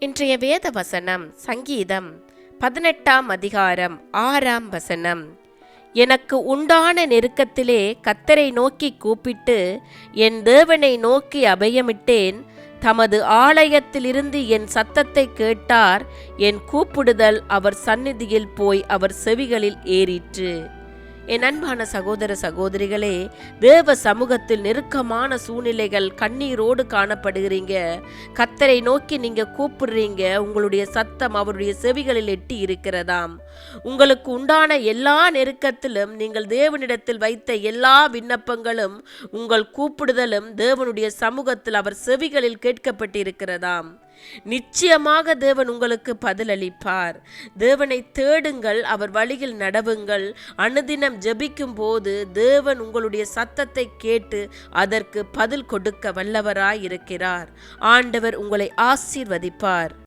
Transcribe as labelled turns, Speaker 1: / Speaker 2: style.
Speaker 1: இன்றைய வேத வசனம் சங்கீதம் பதினெட்டாம் அதிகாரம் ஆறாம் வசனம். எனக்கு உண்டான நெருக்கத்திலே கத்தரை நோக்கி கூப்பிட்டு என் தேவனை நோக்கி அபயமிட்டேன். தமது ஆலயத்திலிருந்து என் சத்தத்தை கேட்டார். என் கூப்பிடுதல் அவர் சந்நிதியில் போய் அவர் செவிகளில் ஏறிற்று. என் அன்பான சகோதர சகோதரிகளே தேவ சமூகத்தில் நெருக்கமான சூழ்நிலைகள் கண்ணீரோடு காணப்படுகிறீங்க. கத்தரை நோக்கி நீங்க கூப்பிடுறீங்க. உங்களுடைய சத்தம் அவருடைய செவிகளில் எட்டி இருக்கிறதாம். உங்களுக்கு உண்டான எல்லா நெருக்கத்திலும் நீங்கள் தேவனிடத்தில் வைத்த எல்லா விண்ணப்பங்களும் உங்கள் கூப்பிடுதலும் தேவனுடைய சமூகத்தில் அவர் செவிகளில் கேட்கப்பட்டிருக்கிறதாம். நிச்சயமாக தேவன் உங்களுக்கு பதிலளிப்பார். தேவனை தேடுங்கள் அவர் வழியில் நடவுங்கள். அனுதினம் ஜபிக்கும் போது தேவன் உங்களுடைய சத்தத்தை கேட்டு அதற்கு பதில் கொடுக்க வல்லவராய் இருக்கிறார் ஆண்டவர் உங்களை ஆசீர்வதிப்பார்.